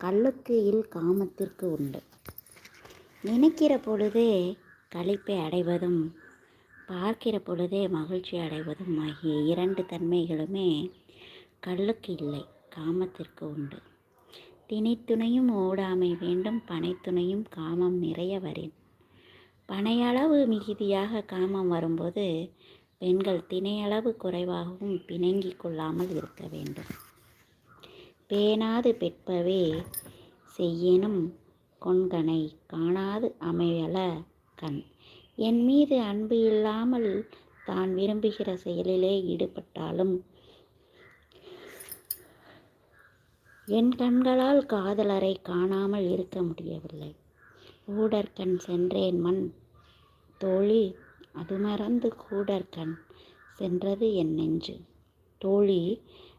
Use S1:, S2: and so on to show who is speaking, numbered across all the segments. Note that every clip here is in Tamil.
S1: கல்லுக்கு இல் காமத்திற்கு உண்டு. நினைக்கிற பொழுதே களிப்பை அடைவதும் பார்க்கிற பொழுதே மகிழ்ச்சி அடைவதும் ஆகிய இரண்டு தன்மைகளுமே கல்லுக்கு இல்லை காமத்திற்கு உண்டு. திணைத்துணையும் ஓடாமை வேண்டும் பனைத்துணையும் காமம் நிறைய வரின் பனையளவு மிகுதியாக காமம் வரும்போது பெண்கள் திணையளவு குறைவாகவும் பிணங்கிக் கொள்ளாமல் இருக்க வேண்டும். பேணாது பெற்பவே செய்யினும் கொண்கனை காணாது அமையல கண். என் மீது அன்பு இல்லாமல் தான் விரும்புகிற செயலிலே ஈடுபட்டாலும் என் கண்களால் காதலரை காணாமல் இருக்க முடியவில்லை. ஊடற்கண் சென்றேன் மண் தோழி அது மறந்து கூடற்கண் சென்றது என் நெஞ்சு. தோழி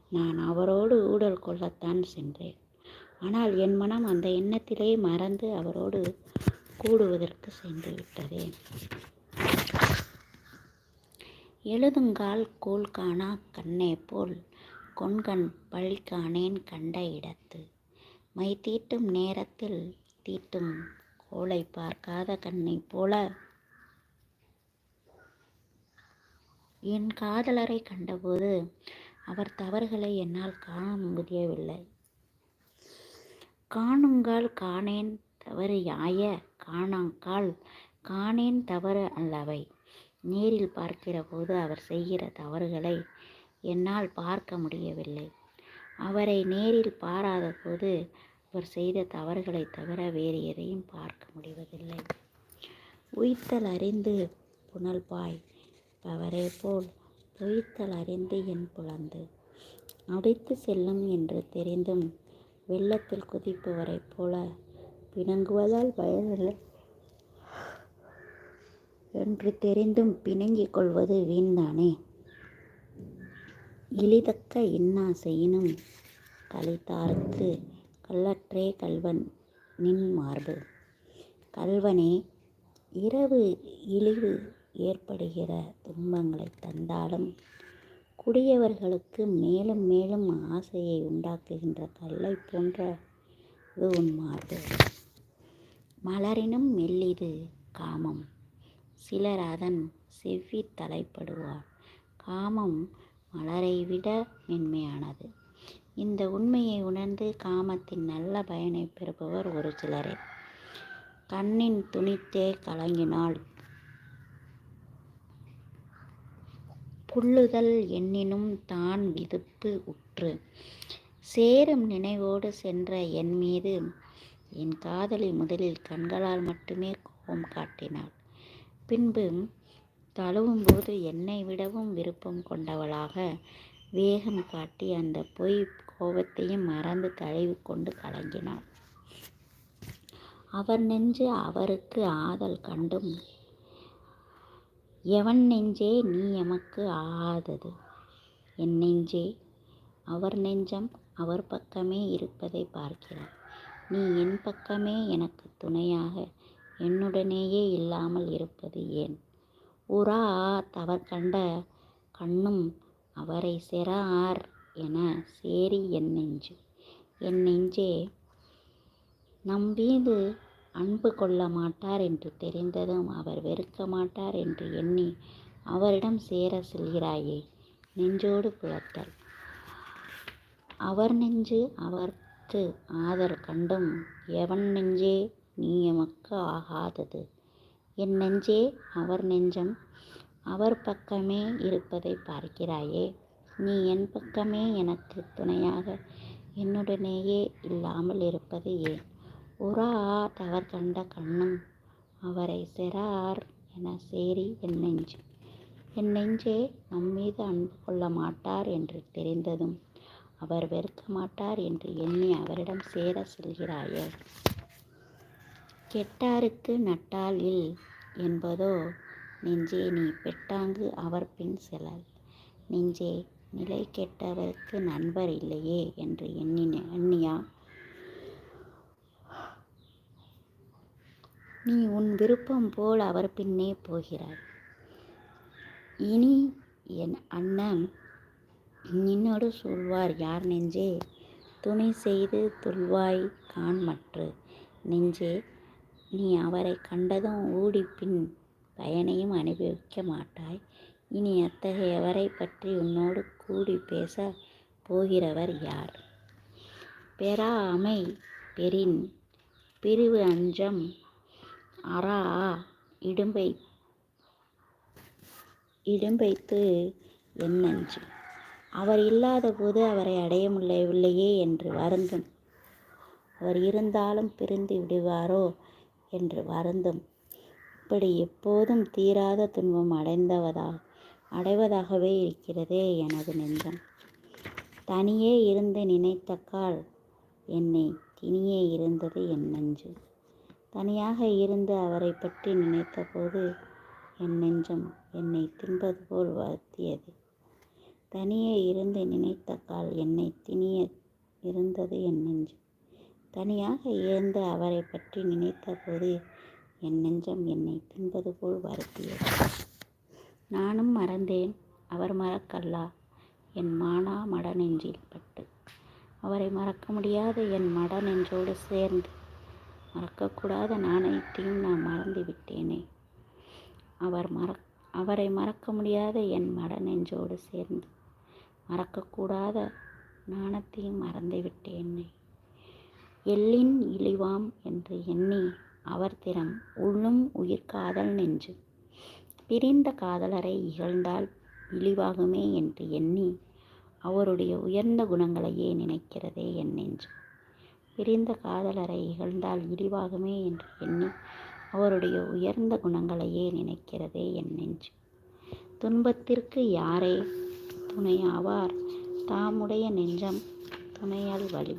S1: நான் அவரோடு ஊடல் கொள்ளத்தான் சென்றேன். ஆனால் என் மனம் அந்த எண்ணத்திலே மறந்து அவரோடு கூடுவதற்கு சென்று விட்டதே. எழுதுங்கால் கோல் காணா கண்ணே போல் கொண்கண் பழி காணேன் கண்ட இடத்து. மை தீட்டும் நேரத்தில் தீட்டும் கோலை பார்க்காத கண்ணைப் போல என் காதலரை கண்டபோது அவர் தவறுகளை என்னால் காண முடியவில்லை. காணுங்கால் காணேன் தவறு யாய? காணாங்கால் காணேன் தவறு அல்லவை. நேரில் பார்க்கிற போது அவர் செய்கிற தவறுகளை என்னால் பார்க்க முடியவில்லை. அவரை நேரில் பாராத போது அவர் செய்த தவறுகளை தவிர வேறு எதையும் பார்க்க முடிவதில்லை. உய்த்தல் அறிந்து புனல்பாய் அவரே போல் பொய்த்தல் அறிந்து என் புலந்து. அடித்து செல்லும் என்று தெரிந்தும் வெள்ளத்தில் குதிப்பவரைப் போல பிணங்குவதால் பயனில்லை. என்று தெரிந்தும் பிணங்கிக் கொள்வது வீண்தானே? இழிதக்க இன்னா செய்யினும் கலித்தார்க்கு கல்லற்றே கல்வன் நின் மார்பு கல்வனே இரவு இழிவு ஏற்படுகிற துன்பங்களை தந்தாலும் குடியவர்களுக்கு மேலும் மேலும் ஆசையை உண்டாக்குகின்ற கல்லை போன்ற இது உன் மார்பு. மலரினும் மெல்லிது காமம். சிலர் அதன் செவ்வி தலைப்படுவார். காமம் மலரை விட மென்மையானது. இந்த உண்மையை உணர்ந்து காமத்தின் நல்ல பயனை பெறுபவர் ஒரு சிலரே. கண்ணின் துணித்தே கலங்கினாள் புல்லுதல் எண்ணினும் தான் விதுப்பு உற்று. சேரும் நினைவோடு சென்ற என் மீது என் காதலி முதலில் கண்களால் மட்டுமே கோபம் காட்டினாள். பின்பு தழுவும்போது என்னை விடவும் விருப்பம் கொண்டவளாக வேகம் காட்டி அந்த பொய் கோபத்தையும் மறந்து தழுவி கொண்டு கலங்கினாள். அவர் நெஞ்சு அவருக்கு ஆதல் கண்டும் எவன் நெஞ்சே நீ எமக்கு ஆகாதது? என் நெஞ்சே அவர் நெஞ்சம் அவர் பக்கமே இருப்பதை பார்க்கிறார். நீ என் பக்கமே எனக்கு துணையாக என்னுடனேயே இல்லாமல் இருப்பது ஏன்? உரா தவர் கண்ட கண்ணும் அவரை செறார் என சேரி என் நெஞ்சு. என் நெஞ்சே நம் மீது அன்பு கொள்ள மாட்டார் என்று தெரிந்ததும் அவர் வெறுக்க மாட்டார் என்று எண்ணி அவரிடம் சேர செல்கிறாயே நெஞ்சோடு புலத்தல். அவர் நெஞ்சு அவர்க்கு ஆதர் கண்டும் எவன் நெஞ்சே நீ எமக்கு ஆகாதது. என் நெஞ்சே அவர் நெஞ்சம் அவர் பக்கமே இருப்பதை பார்க்கிறாயே நீ என் பக்கமே எனக்கு துணையாக என்னுடனேயே இல்லாமல் இருப்பது ஏன்? உரா தவர் கண்ட கண்ணும் அவரை செறார் என சேரி என் நெஞ்சு. என் நெஞ்சே நம்மீது அன்பு கொள்ள மாட்டார் என்று தெரிந்ததும் அவர் வெறுக்க மாட்டார் என்று எண்ணி அவரிடம் சேர செல்கிறாயே. கெட்டாருக்கு நட்டால் இல் என்பதோ நெஞ்சே நீ பெட்டாங்கு அவர் பின் செலல். நெஞ்சே நிலை கெட்டவருக்கு நண்பர் இல்லையே என்று எண்ணின எண்ணியா நீ உன் விருப்பம் போல் அவர் பின்னே போகிறாய் இனி என் அண்ணன் நின்னோடு சொல்வார் யார் நெஞ்சே துணை செய்து துள்வாய் காண்மற்று. நெஞ்சே நீ அவரை கண்டதும் ஊடிப்பின் பயனையும் அனுபவிக்க மாட்டாய். இனி அத்தகையவரைப் பற்றி உன்னோடு கூடிப் பேச போகிறவர் யார்? பெறாஅமை பெறின் பிரிவு அஞ்சம் அறாஅ இடும்பைத்து என் அவர் அவர் இல்லாதபோது அவரை அடைய முடியவில்லையே என்று வருந்தும். அவர் இருந்தாலும் பிரிந்து விடுவாரோ என்று வருந்தும். இப்படி எப்போதும் தீராத துன்பம் அடைவதாகவே இருக்கிறதே எனது நெஞ்சம். தனியே இருந்து நினைத்தக்கால் என்னை தினியே இருந்தது என் நெஞ்சு. தனியாக இருந்து அவரைப் பற்றி நினைத்தபோது என் நெஞ்சம் என்னை தின்பது போல் வருத்தியது தனியே இருந்து நினைத்த கால் என்னை திணிய இருந்தது என் நெஞ்சம். தனியாக இருந்து அவரைப் பற்றி நினைத்தபோது என் நெஞ்சம் என்னை தின்பது போல் வருத்தியது நானும் மறந்தேன். அவர் மறக்கல்லா? என் மானா மடநெஞ்சில் பட்டு. அவரை மறக்க முடியாத. என் மட நெஞ்சோடு சேர்ந்து மறக்கக்கூடாத நாணயத்தையும் நான் மறந்து விட்டேனே. அவரை மறக்க முடியாத என் மட நெஞ்சோடு சேர்ந்து மறக்கக்கூடாத நாணத்தையும் மறந்து விட்டேனே. எள்ளின் இழிவாம் என்று எண்ணி அவர் திறம் உள்ளும் உயிர் காதல் நெஞ்சு. பிரிந்த காதலரை இகழ்ந்தால் இழிவாகுமே என்று எண்ணி அவருடைய உயர்ந்த குணங்களையே நினைக்கிறதே என் நெஞ்சு. பிரிந்த காதலரை இகழ்ந்தால் இழிவாகுமே என்று எண்ணி அவருடைய உயர்ந்த குணங்களையே நினைக்கிறதே என் நெஞ்சு. துன்பத்திற்கு யாரே துணையாவார் தாமுடைய நெஞ்சம் துணையால் வலி.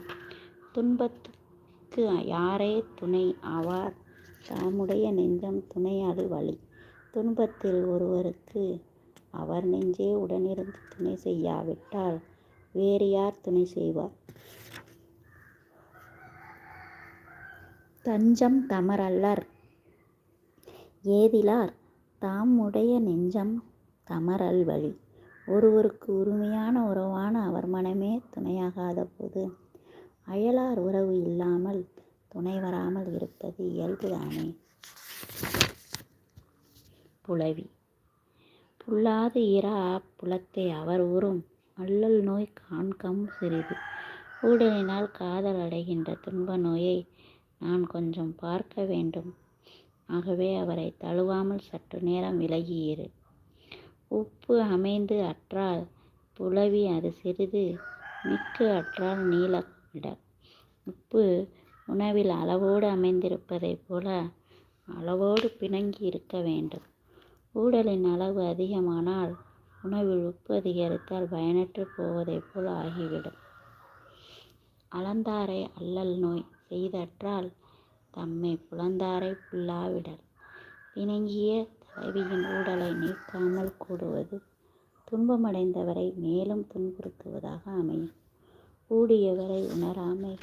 S1: துன்பத்துக்கு யாரே துணை ஆவார் தாமுடைய நெஞ்சம் துணையாது வலி. துன்பத்தில் ஒருவருக்கு அவர் நெஞ்சே உடனிருந்து துணை செய்யாவிட்டால் வேறு யார் துணை செய்வார்? தஞ்சம் தமரல்லர் ஏதிலார் தாம் உடைய நெஞ்சம் தமரல் வழி ஒருவருக்கு உரிமையான உறவான அவர் மனமே துணையாகாத போது அயலார் உறவு இல்லாமல் துணை வராமல் இருப்பது இயல்புதானே. புலவி. புல்லாது இரா புலத்தை அவர் உறும் அல்லல் நோய் காண்கம் சிறிது. ஊடலினால் காதல் அடைகின்ற துன்ப நோயை நான் கொஞ்சம் பார்க்க வேண்டும். ஆகவே அவரை தழுவாமல் சற்று நேரம் விலகியிரு உப்பு அமைந்து அற்றால் புலவி அது சிறிது மிக்கு அற்றால் நீள விட. உப்பு உணவில் அளவோடு அமைந்திருப்பதைப் போல அளவோடு பிணங்கி இருக்க வேண்டும். ஊடலின் அளவு அதிகமானால் உணவில் உப்பு அதிகரித்தால் பயனற்று போவதைப் போல் ஆகிவிடும். அலந்தாரை அல்லல் நோய் செய்தற்றால் தம்மை புலந்தாரை புல்லாவிடல் பிணங்கிய தலைவியின் ஊடலை நீக்காமல் கூடுவது துன்பமடைந்தவரை மேலும் துன்புறுத்துவதாக அமையும். கூடியவரை உணராமை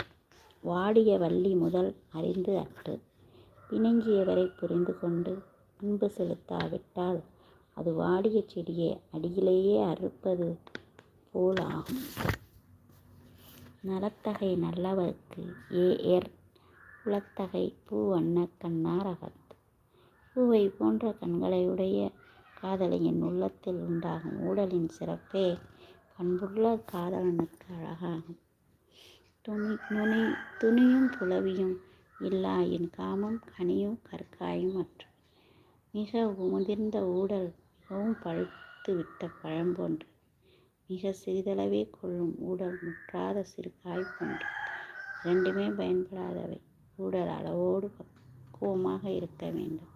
S1: வாடிய வள்ளி முதல் அறிந்து அற்று. பிணங்கியவரை புரிந்து கொண்டு அன்பு செலுத்தாவிட்டால் அது வாடிய செடியை அடியிலேயே அறுப்பது போல் ஆகும். நலத்தகை நல்லவர்க்கு ஏஎர் உலத்தகை பூ வண்ணக் கண்ணார் அகத்து. பூவைப் போன்ற கண்களையுடைய காதலியின் உள்ளத்தில் உண்டாகும் ஊடலின் சிறப்பே பண்புள்ள காதலனுக்கு அழகாகும். துணியும் புலவியும் இல்லாயின் காமம் கனியும் கற்காயும் அற்று. மிக முதிர்ந்த ஊடல் மிகவும் பழுத்து விட்ட பழம் போன்று. மிகச் சிறிதளவே கொள்ளும் ஊடல் முற்றாத சிறு காய் ரெண்டுமே இரண்டுமே பயன்படாதவை. ஊடல் அளவோடு பக்குவமாக இருக்க வேண்டும்.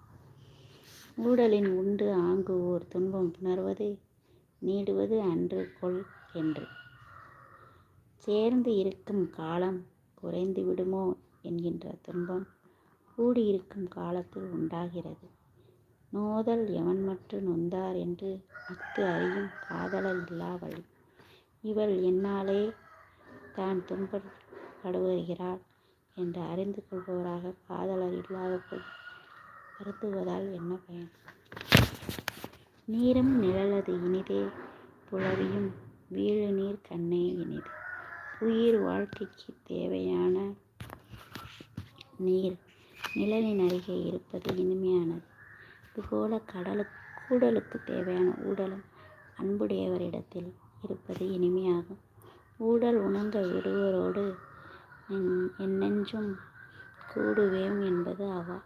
S1: ஊடலின் உண்டு ஆங்கு ஓர் துன்பம் புணர்வது நீடுவது அன்று கொள் என்று. சேர்ந்து இருக்கும் காலம் குறைந்து விடுமோ என்கின்ற துன்பம் கூடி இருக்கும் காலத்தில் உண்டாகிறது. நோதல் எவன்மற்று நொந்தார் என்று அஃது அறியும் காதலர் இல்லாவழி இவள் என்னாலே தான் துன்பப்படுகிறாள் என்று அறிந்து கொள்பவராக காதலர் இல்லாத வருத்துவதால் என்ன பயன்? நீரும் நிழலது இனிதே புலவியும் வீழுநீர்க் கண்ணே இனிது. உயிர் வாழ்க்கைக்கு தேவையான நீர் நிழலின் அருகே இருப்பது இனிமையானது அதுபோல கடலுக்கு கூடலுக்கு தேவையான ஊடலும் அன்புடையவரிடத்தில் இருப்பது இனிமையாகும். ஊடல் உணங்க விடுவரோடு என்- நெஞ்சும் கூடுவேன் என்பது அவா.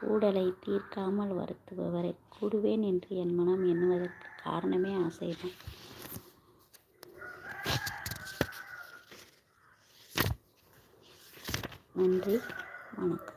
S1: ஊடலை தீர்க்காமல் வருத்துபவரை கூடுவேன் என்று என் மனம் எண்ணுவதற்கு காரணமே ஆசைதான். நன்றி வணக்கம்.